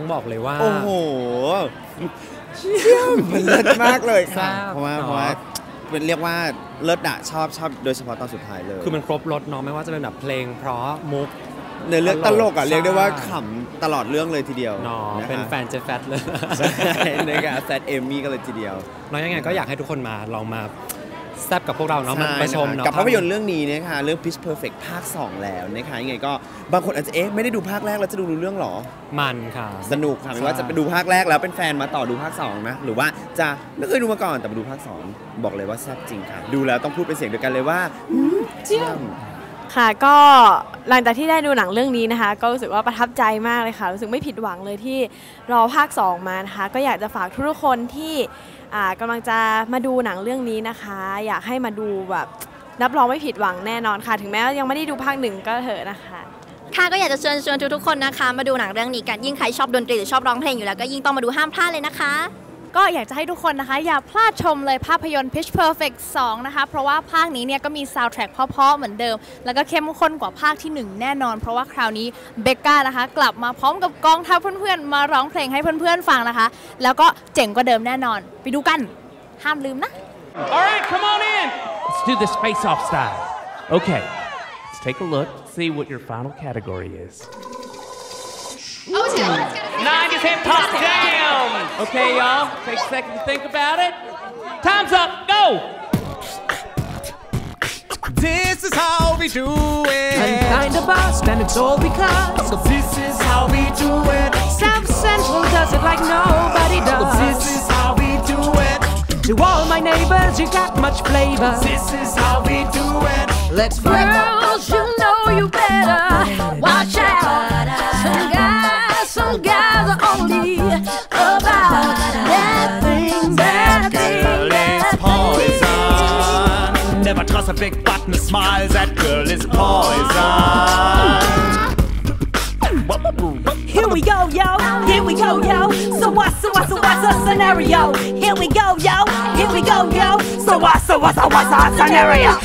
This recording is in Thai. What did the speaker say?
ต้องบอกเลยว่า โอ้โหเชี่ยมมันเลิศมากเลยทราค่ะบเพราะว่าเนอะ เพราะว่าเป็นเรียกว่าเลิศอะชอบชอบโดยเฉพาะตอนสุดท้ายเลยคือมันครบรถเนาะไม่ว่าจะเป็นแบบเพลง เพราะมุก ในเรื่องตลกอะใช่เรียกได้ว่าขำตลอดเรื่องเลยทีเดียวเนาะะคะเป็นแฟนเจฟแฟตเลย ใช่นะครับแซดเอมมี่กันเลยทีเดียวเนาะยังไงก็อยากให้ทุกคนมาลองมา แซบกับพวกเราเนาะมาใช่ไปชมนะคะเนาะกับภาพยนตร์เรื่องนี้นะคะเรื่อง Pitch Perfect ภาค 2 แล้วนะคะยังไงก็บางคนอาจจะเอ๊ะไม่ได้ดูภาคแรกแล้วจะดูรู้เรื่องหรอ มันค่ะ สนุกค่ะไม่ว่าใช่จะไปดูภาคแรกแล้วเป็นแฟนมาต่อดูภาค 2 นะ หรือว่าจะไม่เคยดูมาก่อนแต่มาดูภาค 2 บอกเลยว่าแซ่บจริงค่ะ ดูแล้วต้องพูดเป็นเสียงเดียวกันเลยว่าหืมเจียม ค่ะก็หลังจากที่ได้ดูหนังเรื่องนี้นะคะ ก็รู้สึกว่าประทับใจมากเลยค่ะ รู้สึกไม่ผิดหวังเลยที่รอภาค 2 มานะคะ ก็อยากจะฝากทุกๆคนที่กำลังจะมาดูหนังเรื่องนี้นะคะ อยากให้มาดูแบบรับรองไม่ผิดหวังแน่นอนค่ะ ถึงแม้ว่ายังไม่ได้ดูภาคหนึ่งก็เถอะนะคะค่ะก็อยากจะเชิญชวนทุกๆคนนะคะ มาดูหนังเรื่องนี้กันยิ่งใครชอบดนตรีหรือชอบร้องเพลงอยู่แล้วก็ยิ่งต้องมาดูห้ามพลาดเลยนะคะ ก็อยากจะให้ทุกคนนะคะ อย่าพลาดชมเลยภาพยนตร์ Pitch Perfect 2 นะคะ เพราะว่าภาคนี้เนี่ยก็มีซาวด์แทร็กเพราะๆเหมือนเดิม แล้วก็เข้มข้นกว่าภาคที่ 1 แน่นอน เพราะว่าคราวนี้เบกก้านะคะ กลับมาพร้อมกับกองทัพเพื่อนๆ มาร้องเพลงให้เพื่อนๆฟังนะคะ แล้วก็เจ๋งกว่าเดิมแน่นอน ไปดูกัน ห้ามลืมนะ All right, come on in. Let's do this face off style. Okay, let's take a look, see what your final category is. 90s hip hop jam. Okay, y'all, take a second to think about it. Time's up, go. This is how we do it. I'm kind of boss, and it's all because So This is how we do it. South Central does it like nobody does. This is how we do it. To all my neighbors, you got much flavor. This is how we do it. Let's Girls, are only about bad things, bad Girl is poison. Never trust a big button smile. That girl is poison. Here we go, yo. Here we go, yo. So what, so what, so what's the scenario? Here we go, yo. Here we go, yo. So what, so what, so what's our scenario?